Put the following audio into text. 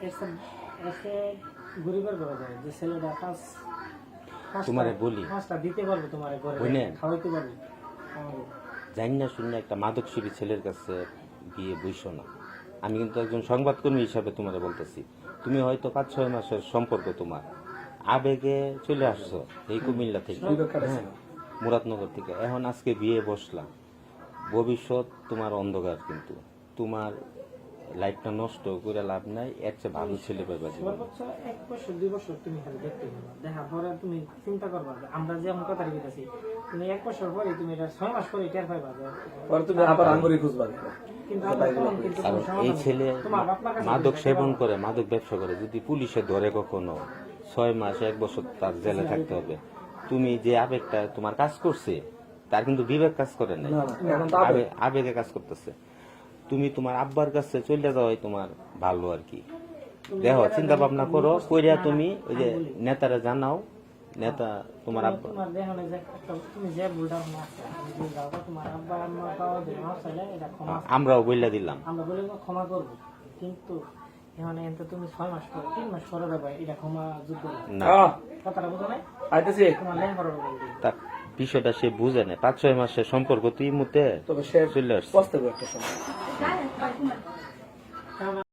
এসে এসে গরিবের ঘরে যায়। যে ছেলেটা কাজ তোমারে বলি। কাজটা দিতে পারবে তোমার ঘরে খাওয়াইতে পারবে। জানি না শুনে একটা মাদকসেবী ছেলের কাছে গিয়ে বইসো না। আমি কিন্তু একজন সংবাদকর্মী হিসাবে তোমারে বলতেছি। তুমি হয়তো পাঁচ ছয় মাসের সম্পর্ক তোমার। আবেগে চলে আসছো এই কুমিল্লা থেকে। হ্যাঁ, মুরাদনগর থেকে। এখন আজকে বিয়ে বসলাম। ভবিষ্যৎ তোমার অন্ধকার কিন্তু। তোমার লাইফটা নষ্ট করে লাভ নাই এর চেয়ে ভালো ছেলে পাইবা জীবনে। এক বছর দুই বছর তুমি খালি দেখতে দেখার পরে তুমি চিন্তা করবা যে আমরা যে আমার কথা রেখেছি তুমি এক বছর পরে তুমি এটা ছয় মাস পরে টের পাইবা যে পরে তুমি আবার আঙ্গুরি খুঁজবা এই ছেলে মাদক সেবন করে মাদক ব্যবসা করে। যদি পুলিশে ধরে কখনো ছয় মাস এক বছর তার জেলে থাকতে হবে। তুমি যে আবেগটা তোমার কাজ করছে তার কিন্তু বিবেক কাজ করে নাই। আবেগে কাজ করতেছে। তুমি তোমার আব্বার কাছে চলে যাওয়াই তোমার ভালো আর কি। দেখো চিন্তা ভাবনা করো কইরা তুমি ওই যে নেতারা জানাও নেতা তোমার আব্বা। তোমার যাও আব্বা আমরাও বইলা দিলাম। ক্ষমা করব। কিন্তু এখানে তুমি ছয় মাস পরে তিন মাস পরে দেবে এটা ক্ষমা যোগ্য না। না। কথাটা বুঝো নাই? আইতেছি। তোমার লেখাপড়ার বলবে তার বিষয়টা সে বুঝে না পাঁচ ছয় মাসের সম্পর্ক তুই মুতে তবে সে চলে আসছে। একটা সময়। 家人，快出门！